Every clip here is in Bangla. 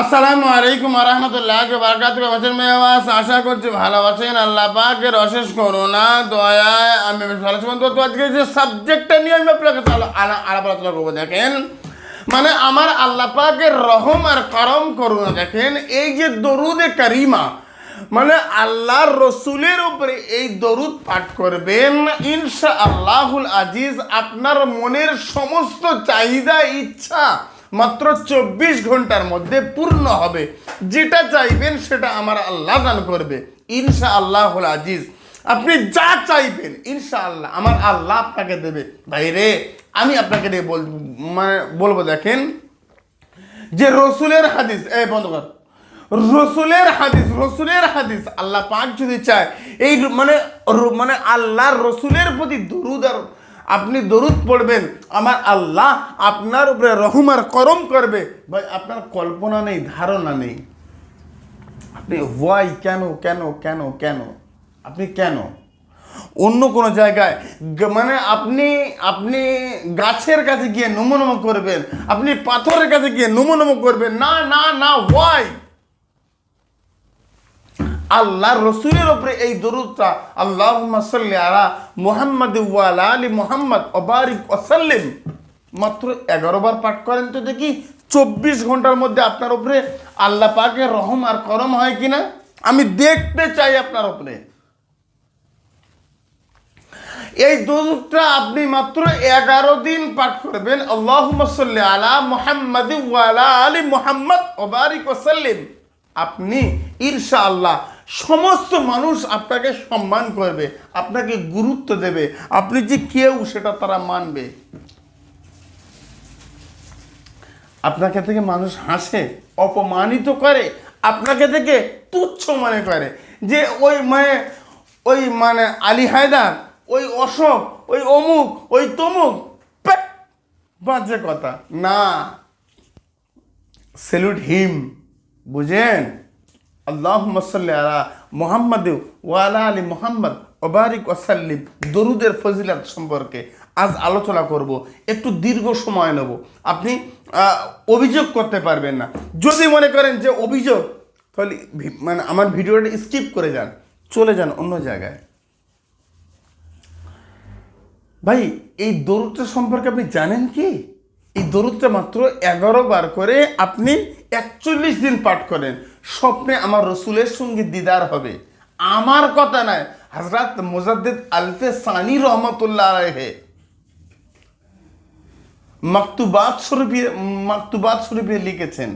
আসসালামু আলাইকুম রহমতুল্লাহ বারকাত মেওয়াজ আশা করছি ভালো আছেন। আল্লাহ পাকের অশেষ করোনা দয়ায় আমি বন্ধু, তো আজকে যে সাবজেক্টটা নিয়ে আমি আপনাকে আলাপ আলোচনা করব, দেখেন। মানে আমার আল্লাহ পাকের রহম আর করম করুণা, দেখেন। এই যে দরুদে কারিমা মানে আল্লাহর রসুলের উপরে এই দরুদ পাঠ করবেন ইনশা আল্লাহুল আজিজ আপনার মনের সমস্ত চাহিদা, ইচ্ছা মাত্র চব্বিশ ঘণ্টার মধ্যে পূর্ণ হবে। যেটা চাইবেন সেটা আমার আল্লাহ দান করবে। ইনশা আল্লাহুল আজিজ। আপনি যা চাইবেন ইনশা আল্লাহ আমার আল্লাহ আপনাকে দেবে। ভাই রে আমি আপনাকে দিয়ে বল মানে বলব দেখেন, যে রসুলের হাদিস, এ বন্ধ কর। রসুলের হাদিস রসুলের হাদিস আল্লাহ পাক যদি চায়, এই মানে মানে আল্লাহর রসুলের প্রতি দরুদ আর আপনি দরুদ পড়বেন, আমার আল্লাহ আপনার উপরে রহম আর করম করবে। ভাই, আপনার কল্পনা নেই, ধারণা নেই। আপনি ওয়াই কেন কেন কেন কেন? আপনি কেন? অন্য কোনো জায়গায় মানে আপনি আপনি গাছের কাছে গিয়ে নমো নমো করবেন, আপনি পাথরের কাছে গিয়ে নমো নমো করবেন, না না না ওয়াই আল্লাহ রসুলের উপরে এই দরুদটা আল্লাহ আলা মোহাম্মদ ওয়ালা আলী মোহাম্মদ অবারিক ওসাল্লিম মাত্র এগারো বার পাঠ করেন তো দেখি, চব্বিশ ঘণ্টার মধ্যে আপনার উপরে আল্লাহ পাকে রহম আর করম হয় কিনা? আমি দেখতে চাই আপনার উপরে। এই দরুদটা আপনি মাত্র এগারো দিন পাঠ করবেন আল্লাহ আলা মোহাম্মদ ওয়ালা আলী মোহাম্মদ ওবারিক ওসাল্লিম আপনি ইরশা আল্লাহ সমস্ত মানুষ আপনাকে সম্মান করবে, আপনাকে গুরুত্ব দেবে, আপনি যে কেউ সেটা তারা মানবে। আপনাকে থেকে মানুষ হাসে, অপমানিত করে, আপনাকে থেকে তুচ্ছ মনে করে। যে ওই মানে ওই মানে আলী হায়দার, ওই অশোক, ওই অমুক, ওই তমুক বাজে কথা। না। সেলুট হিম, বুঝেন? আল্লাহ আলা মোহাম্মদ ওয়ালা আলী মোহাম্মদ ওবারিক ওসাল্লিম দরুদের ফজিলাত সম্পর্কে আজ আলোচনা করব, একটু দীর্ঘ সময় নেব। আপনি অভিযোগ করতে পারবেন না। যদি মনে করেন যে অভিযোগ, তাহলে মানে আমার ভিডিওটা স্কিপ করে যান, চলে যান অন্য জায়গায়। ভাই, এই দরুদটা সম্পর্কে আপনি জানেন কি? এই দরুদটা মাত্র এগারো বার করে আপনি একচল্লিশ দিন পাঠ করেন। স্বপ্নে আমার রসুলের সঙ্গে দিদার হবে। আমার কথা নয় হজরত মুজাদ্দিদ আলফে সানি রহমতুল্লাহ আলাইহে। মাকতুবাত স্বরূপে মাকতুবাত স্বরূপে লিখেছেন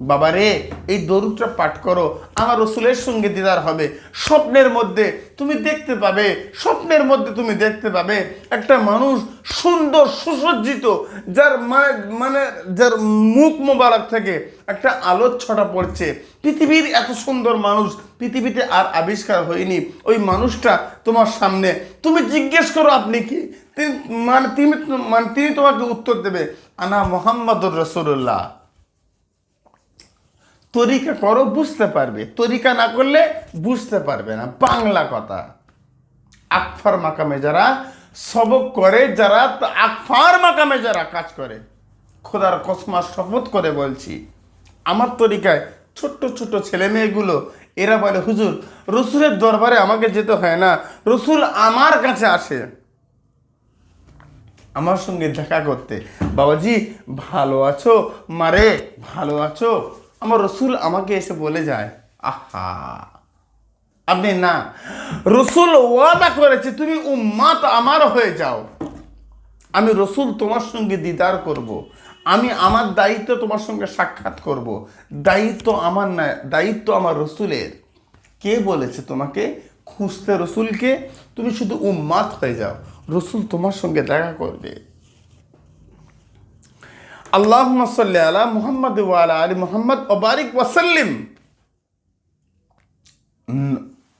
বাবারে, এই দরুদটা পাঠ করো। আমার রসুলের সঙ্গে দিদার হবে। স্বপ্নের মধ্যে তুমি দেখতে পাবে, স্বপ্নের মধ্যে তুমি দেখতে পাবে একটা মানুষ সুন্দর, সুসজ্জিত, যার মানে মানে যার মুখ মোবারক থেকে একটা আলোর ছটা পড়ছে। পৃথিবীর এত সুন্দর মানুষ পৃথিবীতে আর আবিষ্কার হয়নি। ওই মানুষটা তোমার সামনে। তুমি জিজ্ঞেস করো আপনি কি? মানে তিনি মানে তিনি তোমাকে উত্তর দেবে, আনা মোহাম্মদুর রসুল্লাহ তরিকা করো, বুঝতে পারবে। তরিকা না করলে বুঝতে পারবে না। বাংলা কথা। আকফার মাকামে যারা সবক করে, যারা আকফার মাকামে যারা কাজ করে, খোদার কসমা শপথ করে বলছি, আমার তরিকায় ছোট্ট ছোট্ট ছেলে মেয়েগুলো, এরা বলে, হুজুর, রসুলের দরবারে আমাকে যেতে হয় না। রসুল আমার কাছে আসে। আমার সঙ্গে দেখা করতে। বাবাজি, ভালো আছো? মারে, ভালো আছো? আমার রসুল আমাকে এসে বলে যায়, আহা, আপনি না, রসুল ওয়াদা করেছে, তুমি উম্মাত আমার হয়ে যাও। আমি রসুল তোমার সঙ্গে দিদার করব। আমি আমার দায়িত্ব তোমার সঙ্গে সাক্ষাৎ করব। দায়িত্ব আমার না, দায়িত্ব আমার রসুলের। কে বলেছে তোমাকে? খুঁজতে রসুলকে। তুমি শুধু উম্মাত হয়ে যাও। রসুল তোমার সঙ্গে দেখা করবে। আল্লাহ সাল্লি আলা মুহাম্মদ ওয়ালা আলী মোহাম্মদ ওবারিক ওয়াসাল্লিম।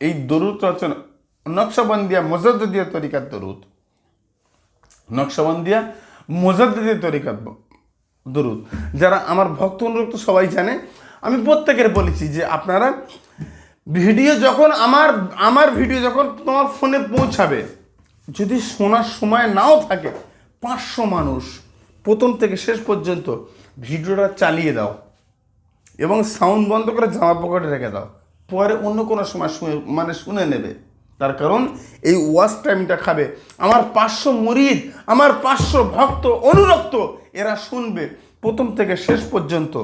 এই দরুদ হচ্ছে নকশাবন্দিয়া মজাদ্দিয়া তরিকার দরুদ। নকশাবন্দিয়া মোজাদ্দিদের তরিকাত দরুদ। যারা আমার ভক্ত অনুরক্ত সবাই জানে, আমি প্রত্যেকের বলেছি যে আপনারা ভিডিও যখন আমার আমার ভিডিও যখন তোমার ফোনে পৌঁছাবে, যদি শোনার সময় নাও থাকে, পাঁচশো মানুষ প্রথম থেকে শেষ পর্যন্ত ভিডিওটা চালিয়ে দাও এবং সাউন্ড বন্ধ করে জামা পকেটে রেখে দাও। পরে অন্য কোনো সময় শুনে মানে শুনে নেবে। তার কারণ এই ওয়াশ টাইমটা খাবে। আমার পাঁচশো মরিদ, আমার পাঁচশো ভক্ত, অনুরক্ত, এরা শুনবে প্রথম থেকে শেষ পর্যন্ত।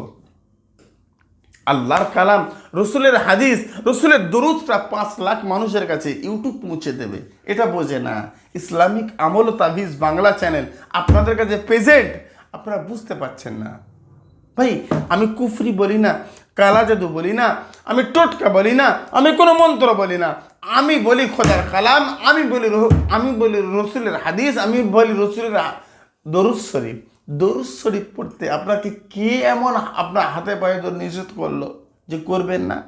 আল্লাহর কালাম, রসুলের হাদিস, রসুলের দরুদটা পাঁচ লাখ মানুষের কাছে ইউটিউব পৌঁছে দেবে। এটা বোঝে না। ইসলামিক আমল তাবিজ বাংলা চ্যানেল আপনাদের কাছে প্রেজেন্ট আপনারা বুঝতে পারছেন না। ভাই, আমি কুফরি বলি না, কালা জাদু বলি না, আমি টোটকা বলি না, আমি কোনো মন্ত্র বলি না। আমি বলি খোদার কালাম, আমি বলি আমি বলি রসুলের হাদিস, আমি বলি রসুলের দরুদ শরীফ। দরুদ শরীফ পড়তে আপনাকে কে এমন আপনার হাতে পায়ে ধরে নিষেধ করল যে করবেন না?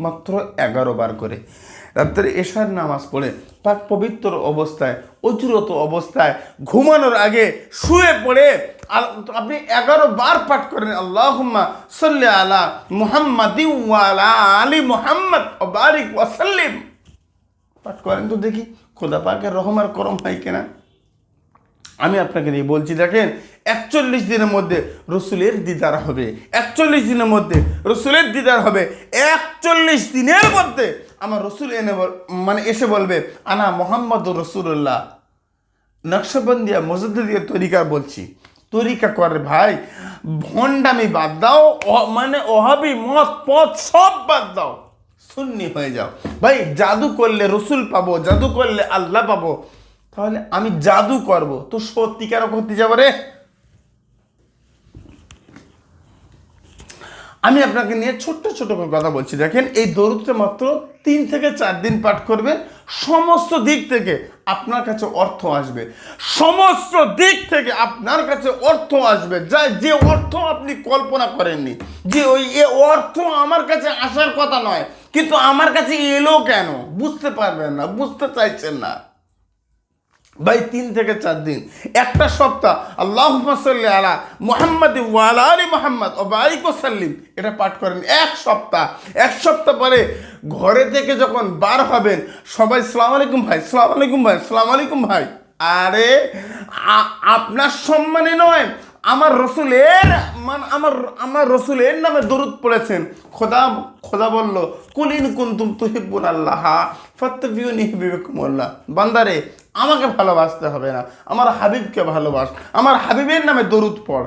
মাত্র এগারো বার করে। রাত্রে এশার নামাজ পড়ে, পাক পবিত্র অবস্থায় অজুরত অবস্থায় ঘুমানোর আগে শুয়ে পড়ে। আপনি এগারো বার পাঠ করেন, আল্লাহুম্মা সাল্লি আলা মুহাম্মাদি আলী মুহাম্মদ ও বারিক ওয়াসাল্লিম পাঠ করেন তো দেখি, খোদা পাকের রহম আর করম হয় কিনা? আমি আপনাকে নিয়ে বলছি, দেখেন, একচল্লিশ দিনের মধ্যে রসুলের দিদার হবে। একচল্লিশ দিনের মধ্যে রসুলের দিদার হবে। একচল্লিশ দিনের মধ্যে আমার রসুল এনে মানে এসে বলবে, আনা মোহাম্মদ রসুল্লাহ নকশবন্দিয়া মসজিদিয়া তরিকা বলছি। তরিকা করে, ভাই, ভণ্ডামি বাদ দাও মানে অহাবি মত, পথ সব বাদ দাও। সুন্নি হয়ে যাও। ভাই, জাদু করলে রসুল পাবো, জাদু করলে আল্লাহ পাবো। তাহলে আমি জাদু করব। তো সত্যিকার করতে যাব রে? আমি আপনাকে নিয়ে ছোট্ট ছোট করে কথা বলছি। দেখেন, এই দরুদটা মাত্র তিন থেকে চার দিন পাঠ করবেন সমস্ত দিক থেকে আপনার কাছে অর্থ আসবে। সমস্ত দিক থেকে আপনার কাছে অর্থ আসবে। যা যে অর্থ আপনি কল্পনা করেননি, যে ওই এ অর্থ আমার কাছে আসার কথা নয়, কিন্তু আমার কাছে এলো কেন? বুঝতে পারবেন না, বুঝতে চাইছেন না। ভাই তিন থেকে চার দিন। একটা সপ্তাহ আল্লাহ সাল্লি আলা মোহাম্মদ ওয়ালা মোহাম্মদ ও বারিক সাল্লিম। এটা পাঠ করেন এক সপ্তাহ। এক সপ্তাহ পরে ঘরে থেকে যখন বার হবেন, সবাই সালাম আলাইকুম ভাই, সালাম আলাইকুম ভাই, সালাম আলাইকুম ভাই। আরে আপনার সম্মানে নয়, আমার রসুলের মান, আমার আমার রসুলের নামে দরুদ পড়েছেন। খোদা খোদা বলল, কুলিন কুন্তুম তুহিব্বুন আল্লাহ ফত্তবিউনি হিবিকুমুল্লাহ বান্দারে আমাকে ভালোবাসতে হবে না। আমার হাবিবকে ভালোবাস। আমার হাবিবের নামে দরুদ পড়।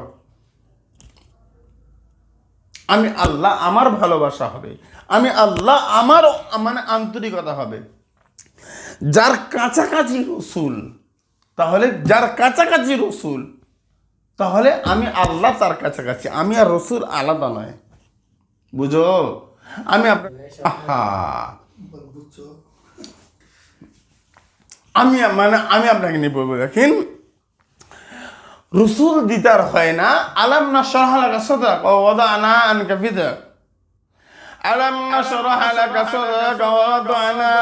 আমি আল্লাহ আমার ভালোবাসা হবে। আমি আল্লাহ আমার মানে আন্তরিকতা হবে। যার কাছাকাছি রসুল, তাহলে যার কাছাকাছি রসুল, তাহলে আমি আল্লাহ তার কাছাকাছি। আমি আর রসুল আলাদা নয়। বুঝো? আমি আপনার আহা। আমি মানে আমি আপনাকে নিয়ে বলবো দেখেন রসুল দিতার হয় না আলাম না সরহালাকা সদক ও ওদা আনা আনকা ফিদক আলাম না সরহালাকা সদক ও ওদা আনা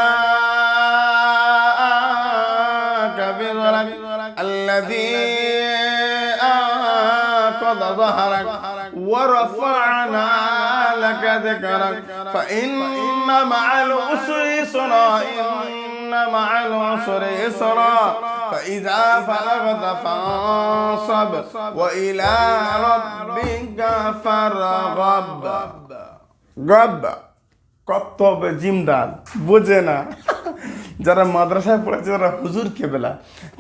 الذي أنقض ظهرك ورفعنا لك ذكرك فإن مع العسر يسرا إن مع العسر يسرا فإذا فرغت فانصب وإلى ربك فارغب গব কত হবে জিমদার বোঝে না যারা মাদ্রাসায় পড়েছে যারা হুজুর কেবেলা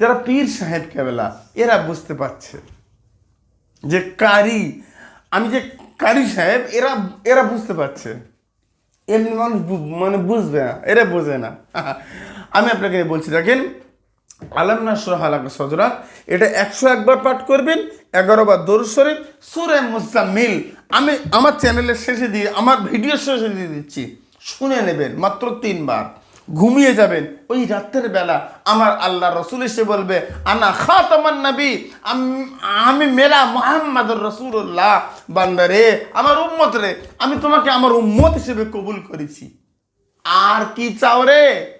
যারা পীর সাহেব কেবেলা এরা বুঝতে পারছে যে কারি আমি যে কারি সাহেব এরা এরা বুঝতে পারছে এমনি মানুষ মানে বুঝবে না, এরা বোঝে না। আমি আপনাকে বলছি, দেখেন, আলাম নাসরাহ হালাকা সজরা, এটা একশো একবার পাঠ করবেন, এগারো বার দরুদ শরীফ, সুরে মুস্তামিল আমি আমার চ্যানেলের শেষে দিয়ে, আমার ভিডিও শেষে দিয়ে দিচ্ছি। শুনে নেবেন, মাত্র তিনবার। ঘুমিয়ে যাবেন। ওই রাতের বেলা আমার আল্লাহ রসুল এসে বলবে, আনা খাতামান নবী, আম- মেরা মোহাম্মদ রসুল্লাহ বান্দারে, আমার উম্মত রে আমি তোমাকে আমার উম্মত হিসেবে কবুল করেছি। আর কি চাও রে?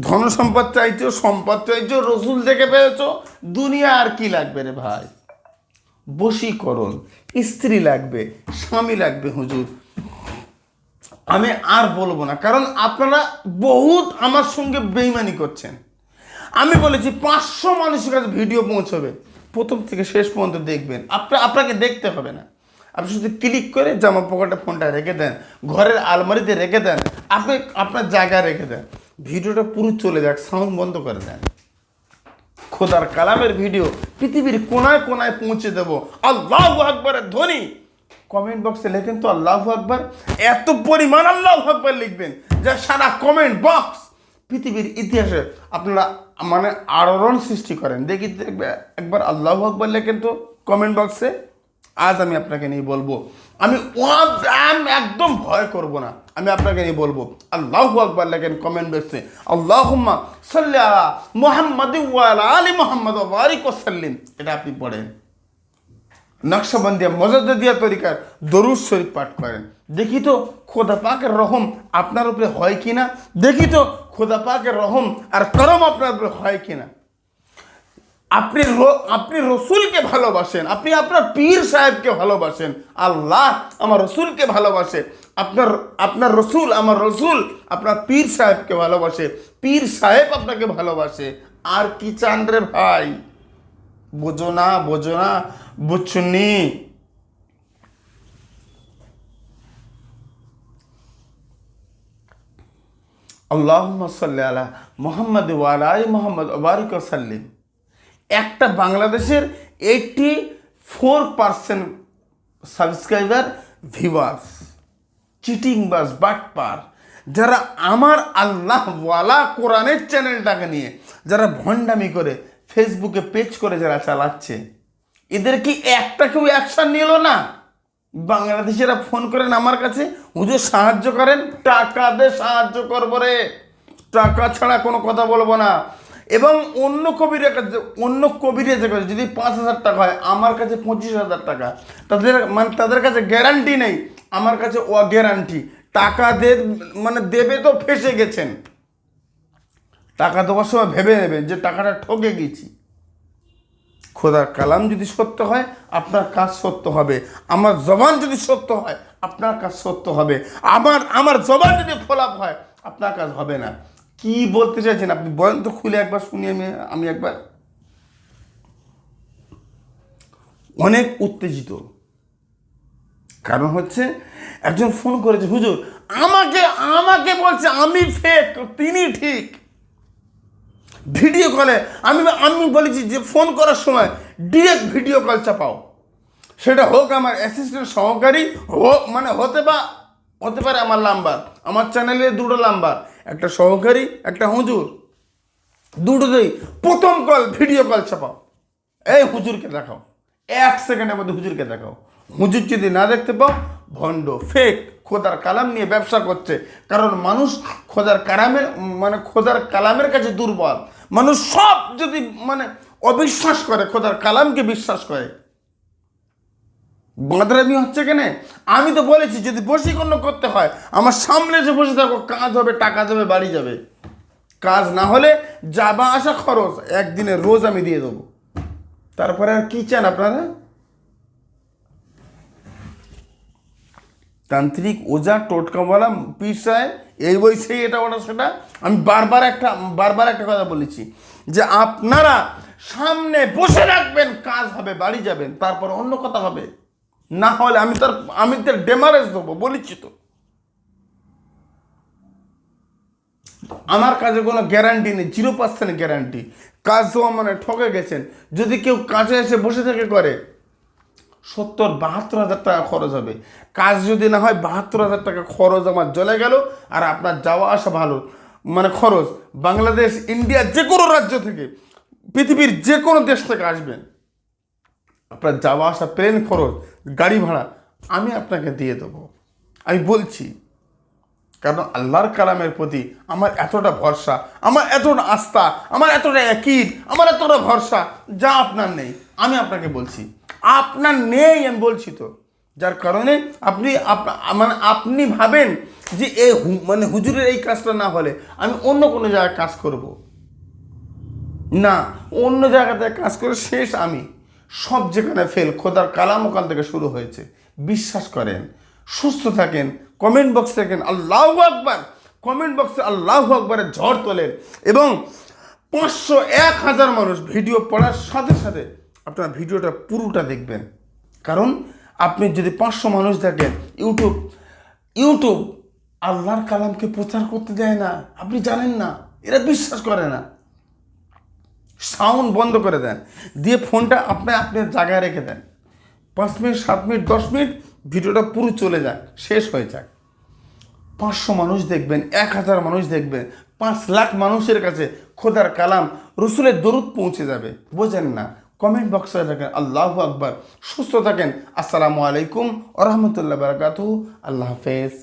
ধন সম্পদ চাইছো সম্পদ চাইছো, রসুল থেকে পেয়েছ, দুনিয়া আর কি লাগবে রে ভাই? বশীকরণ, স্ত্রী লাগবে, স্বামী লাগবে হুজুর। আমি আর বলব না। কারণ আপনারা বহুত আমার সঙ্গে বেইমানি করছেন। আমি বলেছি পাঁচশো মানুষের কাছে ভিডিও পৌঁছবে। প্রথম থেকে শেষ পর্যন্ত দেখবেন। আপনার আপনাকে দেখতে হবে না। আপনি শুধু ক্লিক করে জামা পকেটে ফোনটা রেখে দেন, ঘরের আলমারিতে রেখে দেন, আপনি আপনার জায়গায় রেখে দেন। ভিডিওটা পুরো চলে যাক, সাউন্ড বন্ধ করে দেন। খোদার কালামের ভিডিও পৃথিবীর কোনায় কোনায় পৌঁছে দেব। আল্লাহ আকবরের ধ্বনি। কমেন্ট বক্সে লেখেন তো আল্লাহ আকবর, এত পরিমাণ আল্লাহ আকবর লিখবেন যা সারা কমেন্ট বক্স পৃথিবীর ইতিহাসে আপনারা মানে আলোড়ন সৃষ্টি করেন। দেখি একবার আল্লাহ আকবর লেখেন তো কমেন্ট বক্সে আজ আমি আপনাকে নিয়ে বলব, আমি একদম ভয় করব না। আমি আপনাকে নিয়ে বলব, আল্লাহ আকবর লেখেন কমেন্ট বক্সে আল্লাহুম্মা সাল্লি আলা মুহাম্মাদি আলা মুহাম্মাদ সাল্লিম। এটা আপনি পড়েন। নকশাবন্দিয়া মজাদিয়া তরিকার দরুদ শরীফ পাঠ করেন। দেখি তো খোদা পাকের রহম আপনার উপরে হয় কি না দেখি তো খোদা পাকের রহম আর করম আপনার উপরে হয় কি না আপনি আপনি রসুলকে ভালোবাসেন, আপনি আপনার পীর সাহেবকে ভালোবাসেন। আল্লাহ আমার রসুলকে ভালোবাসে, আপনার আপনার রসুল আমার রসুল, আপনার পীর সাহেবকে ভালোবাসে, পীর সাহেব আপনাকে ভালোবাসে। আর কি চান রে ভাই? বোঝো না বোঝো না বুঝছুনি আল্লাহ সাল্লি মোহাম্মদ ওয়ালাই মোহাম্মদ ওবারিক সাল্লিম। একটা বাংলাদেশের eighty four percent subscriber viewers cheating bus but বাটপার যারা আমার আল্লাহ ওয়ালা কোরআনের চ্যানেলটাকে নিয়ে, যারা ভণ্ডামি করে ফেসবুকে পেজ করে যারা চালাচ্ছে, এদের কি একটা কেউ অ্যাকশন নিল না? বাংলাদেশিরা ফোন করেন আমার কাছে, হুজুর, সাহায্য করেন। টাকা দিয়ে সাহায্য করব রে। টাকা ছাড়া কোনো কথা বলব না। এবং অন্য কবিরের কাছে অন্য কবিরের কাছে, যদি পাঁচ হাজার টাকা হয়, আমার কাছে পঁচিশ হাজার টাকা। তাদের মানে তাদের কাছে গ্যারান্টি নেই। আমার কাছে ও গ্যারান্টি টাকা দে মানে দেবে তো, ফেসে গেছেন। টাকা দেওয়ার সময় ভেবে নেবেন যে টাকাটা ঠকে গেছি। খোদার কালাম যদি সত্য হয়, আপনার কাজ সত্য হবে। আমার জবান যদি সত্য হয়, আপনার কাজ সত্য হবে। আমার আমার জবান যদি ফলাপ হয়, আপনার কাজ হবে না। কি বলতে চাইছেন আপনি? বলেন তো খুলে একবার শুনি আমি আমি একবার। অনেক উত্তেজিত। কারণ হচ্ছে একজন ফোন করেছে, হুজুর, আমাকে আমাকে বলছে আমি ফেক তিনি ঠিক। ভিডিও কলে। আমি আমি বলেছি যে ফোন করার সময় ডিরেক্ট ভিডিও কল চাপাও। সেটা হোক আমার অ্যাসিস্ট্যান্ট সহকারী, হোক মানে হতে বা, হতে পারে আমার নাম্বার আমার চ্যানেলে দুটো নাম্বার একটা সহকারী, একটা হুজুর। দুটো দুটোতেই প্রথম কল ভিডিও কল চাপাও। এই হুজুরকে দেখাও। এক সেকেন্ডের মধ্যে হুজুরকে দেখাও। হুজুর যদি না দেখতে পাও, ভণ্ড ফেক খোদার কালাম নিয়ে ব্যবসা করছে। কারণ মানুষ খোদার কালামের মানে খোদার কালামের কাছে দুর্বল। মানুষ সব যদি মানে অবিশ্বাস করে, খোদার কালামকে বিশ্বাস করে। বাঁদরামি হচ্ছে কেনে? আমি তো বলেছি, যদি বশীকরণ করতে হয়, আমার সামনে যে বসে থাকো, কাজ হবে, টাকা যাবে, বাড়ি যাবে। কাজ না হলে যাবা আসা খরচ, একদিনের রোজ আমি দিয়ে দেবো। তারপরে আর কী চান আপনারা? তান্ত্রিক ওজা টোটকাওয়ালা পীর সাহেব এই বই সেই এটা ওটা সেটা। আমি বারবার একটা বারবার একটা কথা বলেছি যে আপনারা সামনে বসে রাখবেন, কাজ হবে, বাড়ি যাবেন, তারপর অন্য কথা হবে। না হলে আমি তার আমি তার ডেমারেজ দেবো, বলেছি তো। আমার কাজে কোনো গ্যারান্টি নেই জিরো পার্সেন্ট গ্যারান্টি কাজ দেওয়া মানে ঠকে গেছেন। যদি কেউ কাজে এসে বসে থেকে করে সত্তর, বাহাত্তর হাজার টাকা খরচ হবে। কাজ যদি না হয়, বাহাত্তর হাজার টাকা খরচ আমার চলে গেল আর আপনার যাওয়া আসা ভালো। মানে খরচ, বাংলাদেশ, ইন্ডিয়া যে কোনো রাজ্য থেকে, পৃথিবীর যে কোনো দেশ থেকে আসবেন। আপনার যাওয়া আসা, প্লেন খরচ, গাড়ি ভাড়া, আমি আপনাকে দিয়ে দেবো। আমি বলছি কারণ আল্লাহর কালামের প্রতি আমার এতটা ভরসা, আমার এতটা আস্থা, আমার এতটা একই আমার এতটা ভরসা, যা আপনার নেই, আমি আপনাকে বলছি। আপনার নেই, আমি বলছি তো। যার কারণে আপনি মানে আপনি ভাবেন যে হু- মানে হুজুরের এই কাজটা না হলে আমি অন্য কোনো জায়গায় কাজ করব। না, অন্য জায়গাতে কাজ করে শেষ আমি। সব যেখানে ফেল খোদার কালাম ওখান থেকে শুরু হয়েছে। বিশ্বাস করেন, সুস্থ থাকেন কমেন্ট বক্সে থাকেন আল্লাহ আকবার। কমেন্ট বক্সে আল্লাহ আকবরের ঝড় তোলেন এবং পাঁচশো এক হাজার মানুষ ভিডিও পড়ার সাথে সাথে আপনার ভিডিওটা পুরোটা দেখবেন। কারণ আপনি যদি পাঁচশো মানুষ দেখেন, ইউটিউব ইউটিউব আল্লাহর কালামকে প্রচার করতে দেয় না, আপনি জানেন না, এরা বিশ্বাস করে না। সাউন্ড বন্ধ করে দেন, দিয়ে ফোনটা আপনি আপনার জায়গায় রেখে দেন। পাঁচ মিনিট, সাত মিনিট, দশ মিনিট ভিডিওটা পুরো চলে যাক, শেষ হয়ে যাক। পাঁচশো মানুষ দেখবেন, এক হাজার মানুষ দেখবেন, পাঁচ লাখ মানুষের কাছে খোদার কালাম, রসুলের দরুদ পৌঁছে যাবে। বোঝেন না কমেন্ট বক্সে রাখেন আল্লাহ আকবার। সুস্থ থাকেন। আসসালামু আলাইকুম রহমতুল্লাহ বারকাতু আল্লাহ হাফেজ।